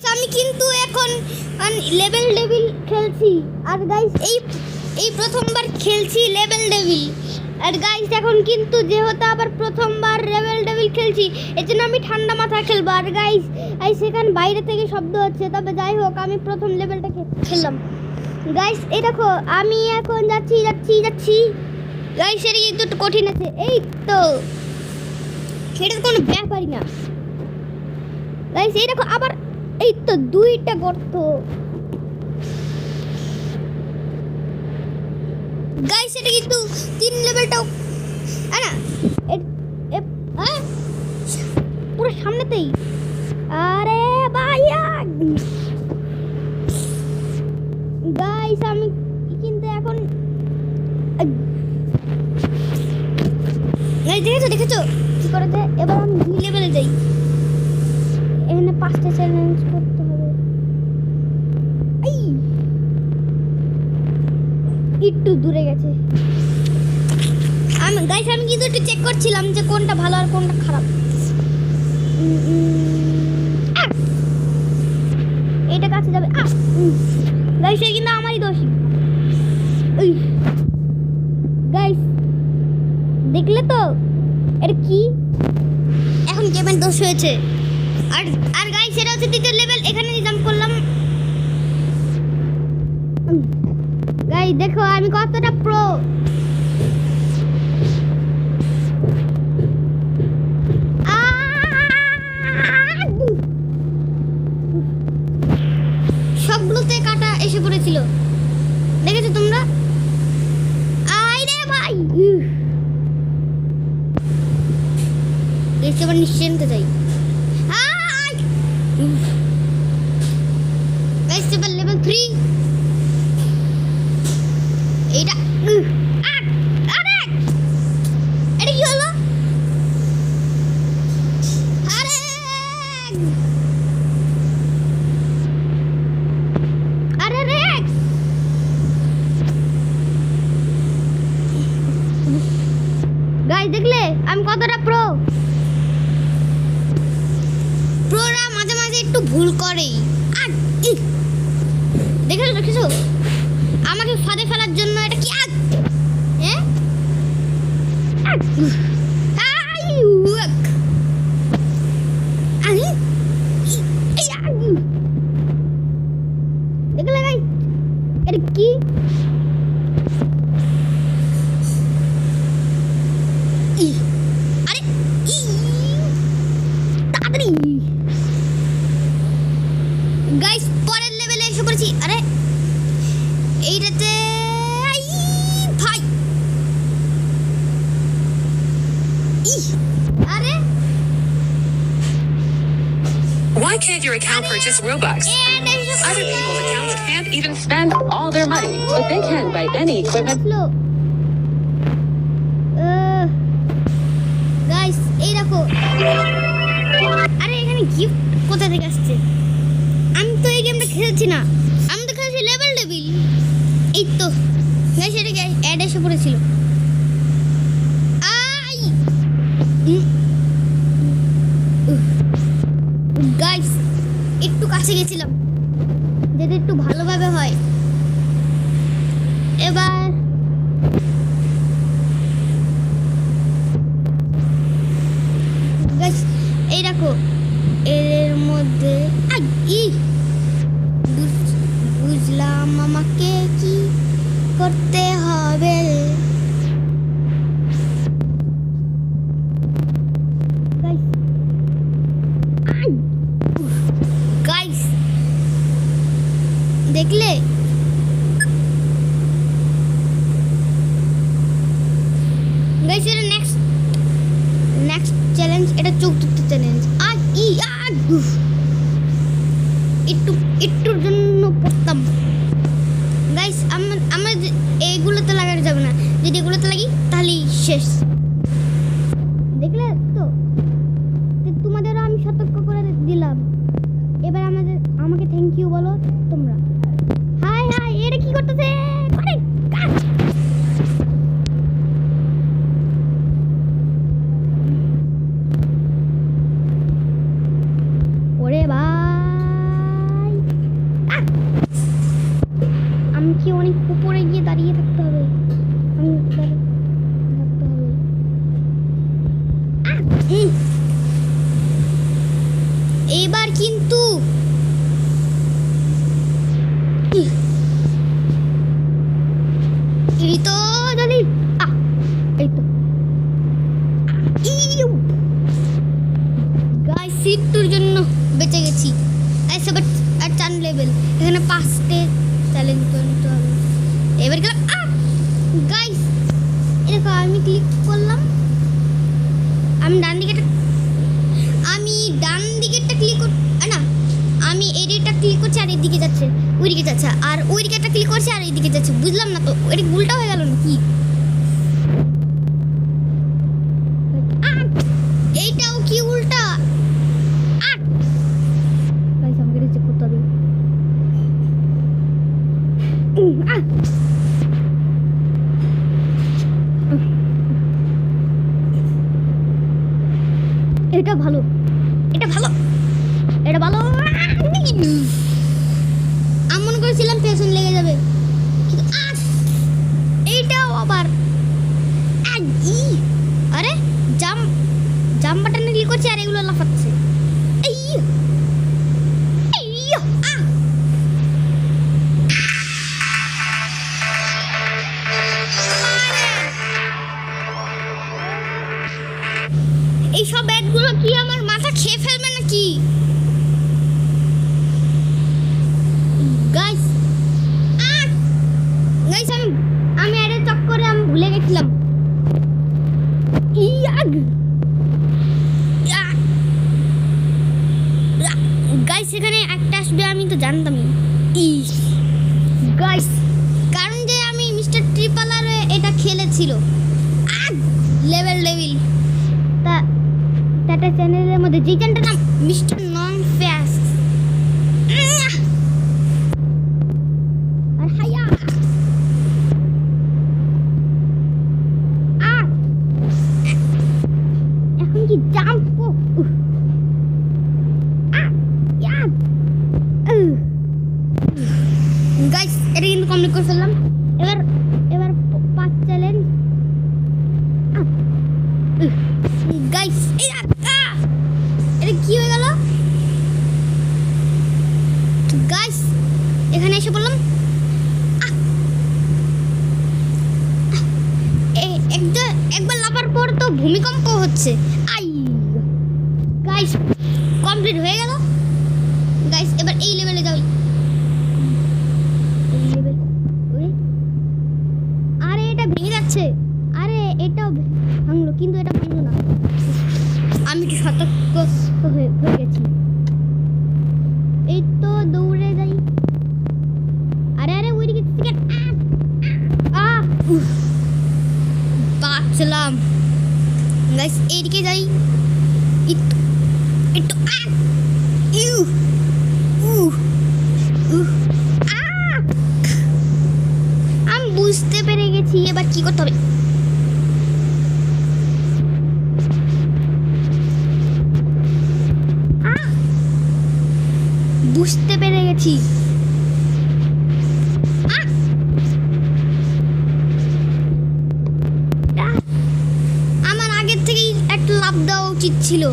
আমি কিন্তু এখন লেভেল ডেভিল খেলছি। আর গাইস এই এই প্রথমবার খেলছি লেভেল ডেভিল আর গাইস এখন কিন্তু যেহেতু আবার প্রথমবার লেভেল ডেভিল খেলছি এই জন্য আমি ঠান্ডা মাথা খেলব। আর গাইস এই সেখানে বাইরে থেকে শব্দ হচ্ছে, তবে যাই হোক, আমি প্রথম লেভেলটা খেললাম। গাইস এই দেখো, আমি এখন যাচ্ছি যাচ্ছি যাচ্ছি। গাইস এটা কিন্তু একটু কঠিন আছে। এই তো, সেটা কোনো ব্যাপারই না। গাইস এই দেখো, আবার এই তো দুইটা গর্ত। গাইস এটা কিন্তু তিন লেভেলটাও না! পুরো সামনেতেই। আরে ভাইয়া গাইস আমি কিন্তু এখন দেখেছ দেখেছ? কি করে এবার আমি দুই লেভেলে পাঁচটা চ্যালেঞ্জ করতে হবে। আই একটু দূরে গেছে। আমি গাইস আমি কিন্তু একটু চেক করছিলাম যে কোনটা ভালো আর কোনটা খারাপ। এটা কাছে যাবে। গাইস এই কিন্তু আমারই দোষ। গাইস দেখলে তো? এটা কি? এখন গেমের দোষ হয়েছে। আর আর গাইস এটা হচ্ছে তৃতীয় লেভেল এখানে জাম্প করলাম গাই দেখো, আমি কতটা প্রো সবগুলোতে কাটা এসে পড়েছিল। দেখেছ তোমরা? আই রে ভাই। দেখতে এবার নিশ্চিন্ত যাই আই গাইস এবার লেভেল 3 এইটা উহ, আহ, আরে এটা কি হলো আরে আরে রে গাইস দেখলে আমি কতটা প্রো প্রোরা মাঝে মাঝে একটু ভুল করেই আর ইহ! দেখেছ দেখেছ আমাকে ফাঁদে ফেলার জন্য এটা কি আগ হ্যাঁ আগ! আই! উয়াক! আই! ই- এই আগ! দেখলে গাই এটা কি! আরে! তাড়াতাড়ি গাইস পরের লেভেলে এসে পড়েছি আরে এইটাতে ভাই আরে Why can't your account purchase Robux? All their money, but they can buy any equipment. আসলো গাইস এই দেখো। আরে এখানে গিফট কোথা থেকে আসছে? আমি তো এই গেমটা খেলছি না। আমি তো খেলছি লেভেল টেবিল এই তো। গাইস এটা অ্যাড এসে পড়েছিল? আই! গাইস একটু কাছে গেছিলাম যাতে একটু ভালোভাবে হয় এবার গাইস এই দেখো এর মধ্যে আই, ই বুঝ- বুঝলাম আমাকে কি করতে হবে গাইস আই, উফ, গাইস দেখলে গাইস এটা নেক্সট নেক্সট চ্যালেঞ্জ এটা চতুর্থ চ্যালেঞ্জ আর ই আর উফ। একটু একটুর জন্য পড়তাম গাইস আমার আমরা যে- এইগুলোতে লাগানো যাবে না যদি এগুলোতে লাগি তাহলেই শেষ দেখলে তো? তোমাদেরও আমি সতর্ক করে দিলাম। এবার আমাদের আমাকে থ্যাংক ইউ বলো তোমরা। হাই হাই এটা কি করতেছে? এবার গেলাম গাইস এরকম আমি ক্লিক করলাম। আমি ডান দিকে আমি ডান দিকেরটা ক্লিক কর না, আমি এদিকটা ক্লিক করছি আর এদিকে যাচ্ছে, ওইদিকে যাচ্ছে, আর ওইদিকে একটা ক্লিক করছি আর এইদিকে যাচ্ছে, বুঝলাম না তো, এটা উল্টা হয়ে গেল see. oh ooh. বাঁচলাম গাইস এইদিকে যাই। একটু ইউ! উ! আমি বুঝতে পেরে গেছি, এবার কি করতে হবে? বুঝতে পেরে গেছি। ছিল।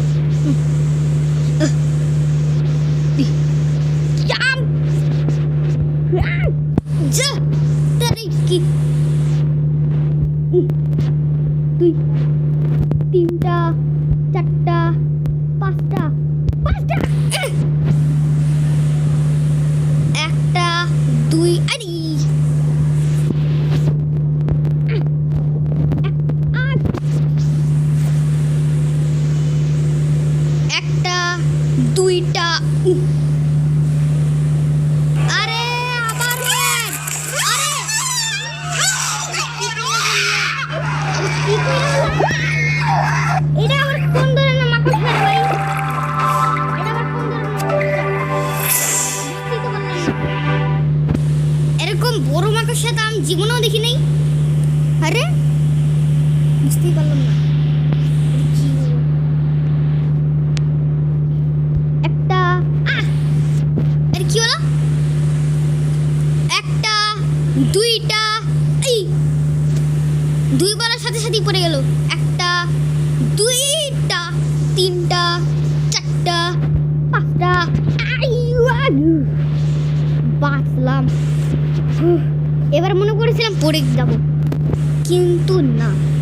মরে যাব। কিন্তু না।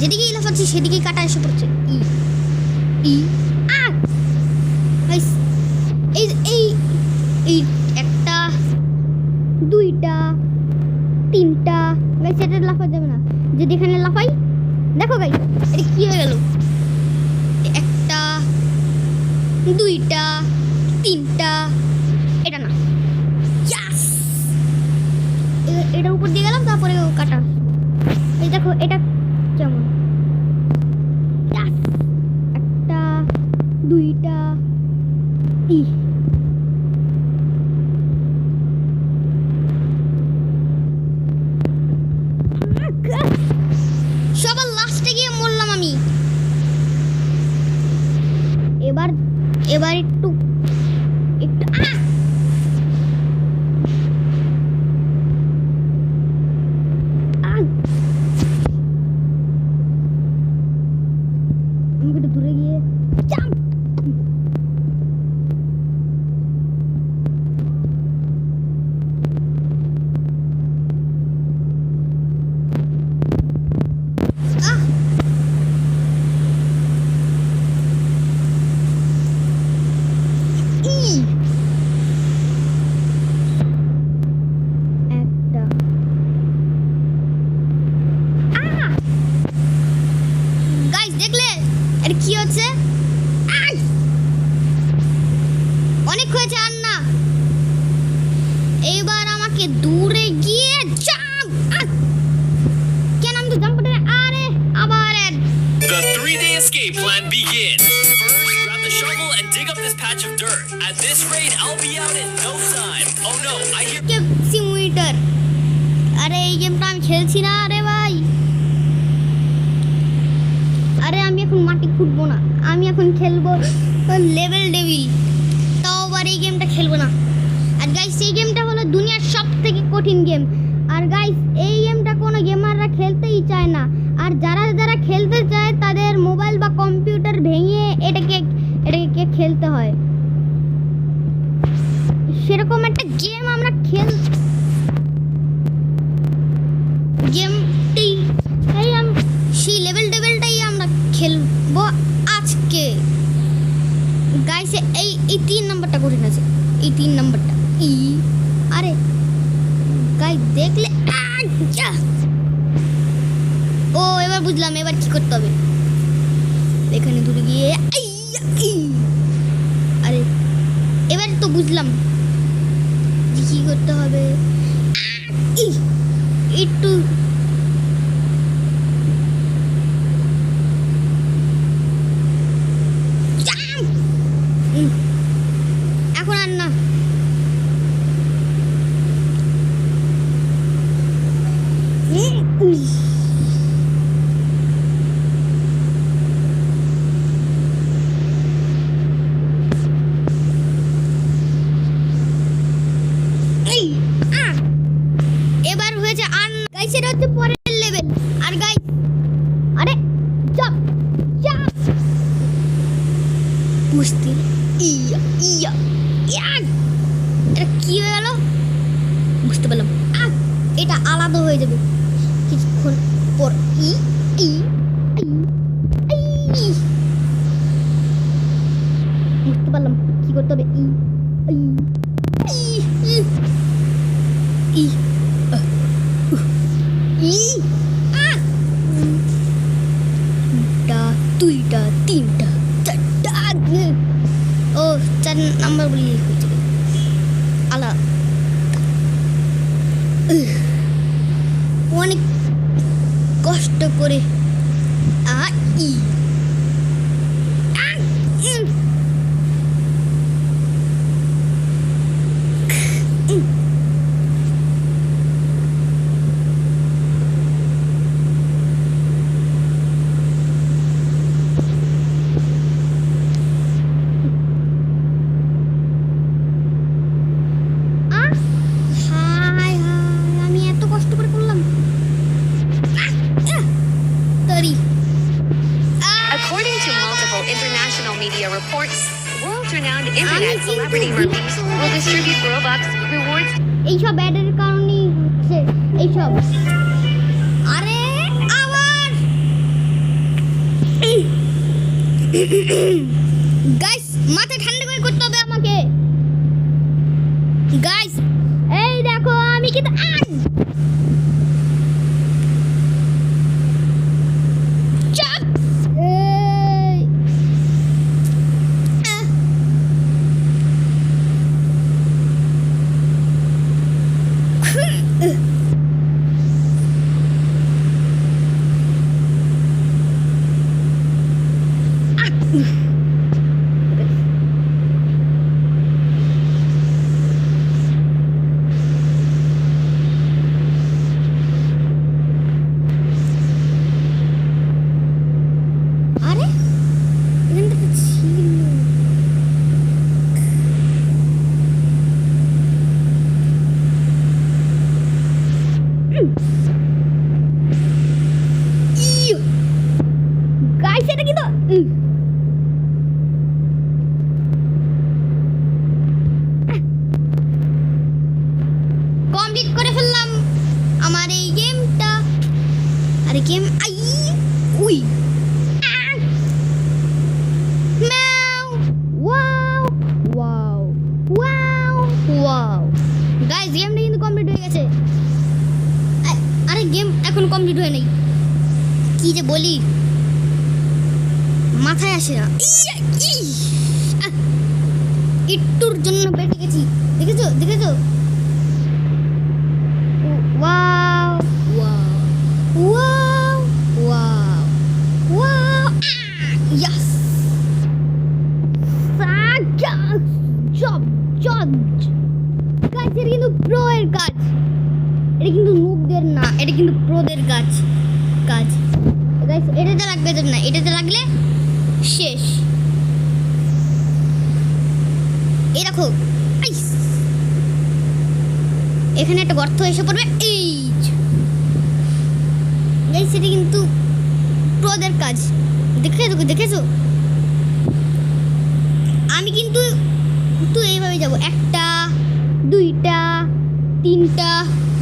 যেদিকে ইলাফ আছে সেদিকেই কাটা এসে পড়ছে। ই ই dirt. At this rate, I'll be out in no time. Oh no, I hear... simulator আরে এই গেমটা আমি খেলছি না আরে ভাই। আরে আমি এখন মাটি খুঁটবো না। আমি এখন খেলব লেভেল ডেভিল। তাও আবার এই গেমটা খেলব না। আর গাইস এই গেমটা হলো দুনিয়ার সব থেকে কঠিন গেম। আর গাইস এই গেমটা কোনো গেমাররা খেলতেই চায় না। গেম আমরা খেল গেমটি তাই সেই লেভেল ডেভেলটাই আমরা খেলব আজকে। গাইস এই এই তিন নাম্বারটা কঠিন আছে। এই তিন নাম্বারটা। ই আরে। গাই দেখলে আচ্ছা। ও, এবার বুঝলাম, এবার কি করতে হবে? এখানে দূরে গিয়ে আরে। এবার তো বুঝলাম। কী করতে হবে? একটু por I, I, এইসব ব্যাডের কারণেই হচ্ছে এইসব। আরে আবার! কি যে বলি? মাথায় আসে না। ইয়ে, ইয়ে, একটুর জন্য বেঁচে গেছি। দেখেছ? দেখেছ? Bye.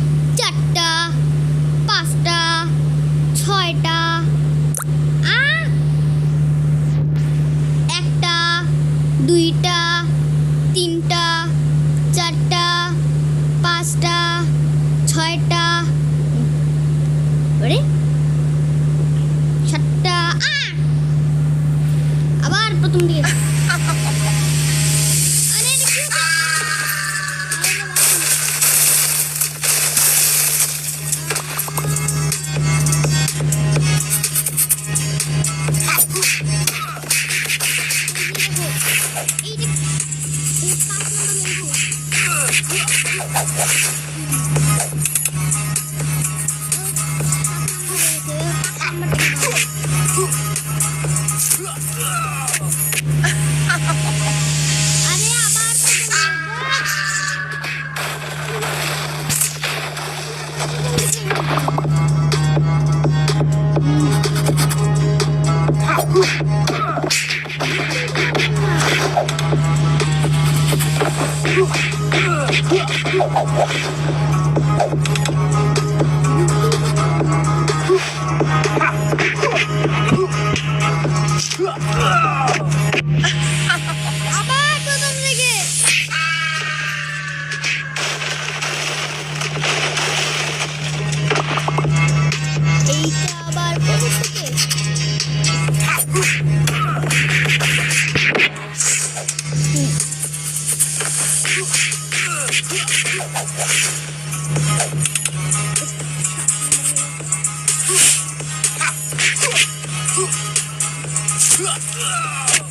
うわっ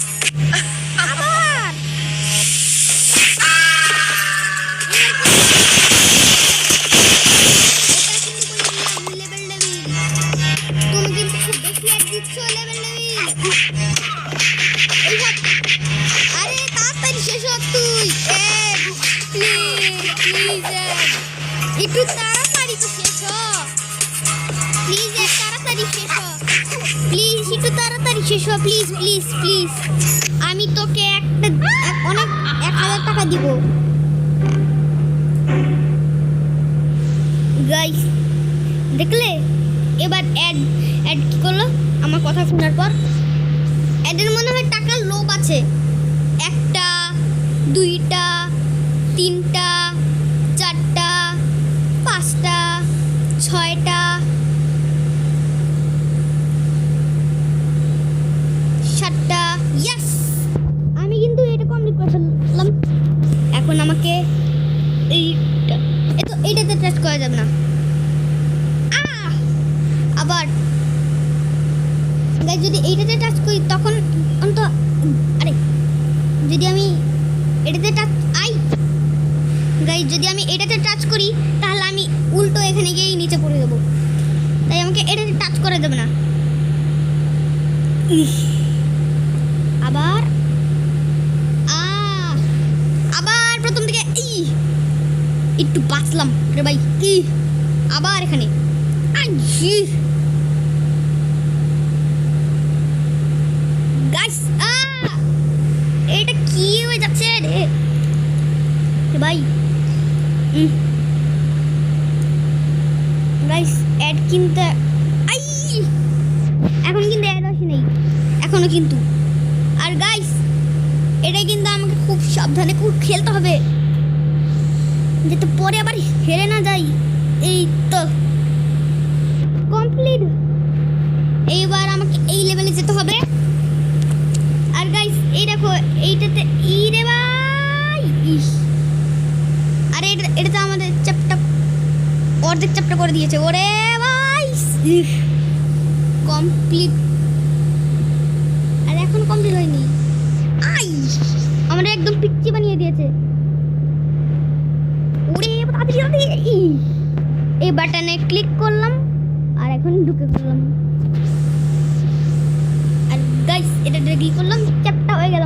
এসো প্লিজ প্লিজ প্লিজ আমি তোকে একটা, অনেক এক হাজার টাকা দিব। গাইস দেখলে? এবার অ্যাড অ্যাড কী করল? আমার কথা শোনার পর Mm. গাইস অ্যাড কিন্তু আই! এখন কিন্তু অ্যাড আসে নেই। এখনও কিন্তু। আর গাইস এটা কিন্তু খুব সাবধানে খুব খেলতে হবে। যাতে পরে আবার হেরে না যাই। এই তো। কমপ্লিট এইবার আমাকে এই লেভেলে যেতে হবে। আর গাইস এই দেখো, এইটাতে, এই রেবা অর্ধেক চ্যাপ্টার করে দিয়েছে। ওরে ভাই কমপ্লিট আর এখন কমপ্লিট হয়নি। আই আমরা একদম পিচ্চি বানিয়ে দিয়েছে। ওরে এই বাটনে ক্লিক করলাম, আর এখন ঢুকে করলাম আর গাইস এটা ক্লিক করলাম চ্যাপ্টার হয়ে গেল।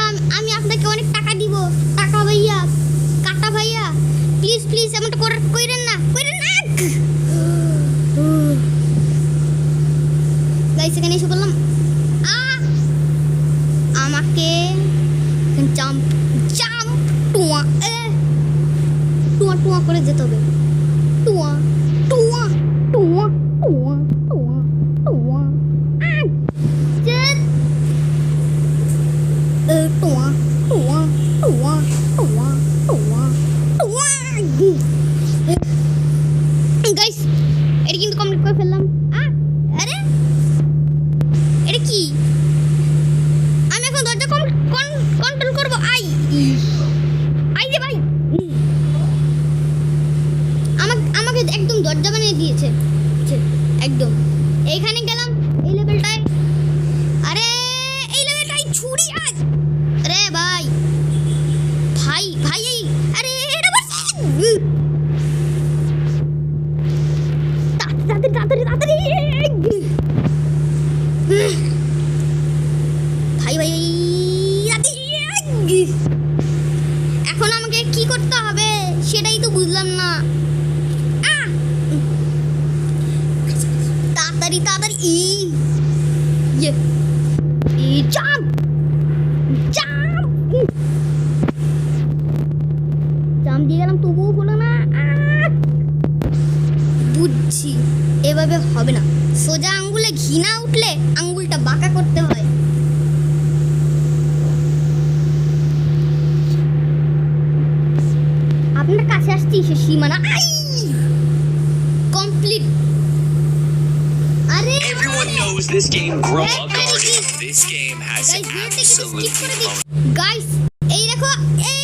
ভাইয়া আমি আপনাকে অনেক টাকা দিব। টাকা ভাইয়া কাটা ভাইয়া প্লিজ প্লিজ এমনটা করেন না। এখানে গেলাম এই লেভেলটায় আরে complete. Everyone knows this game, Grow Up This game has absolutely... Guys, এই দেখো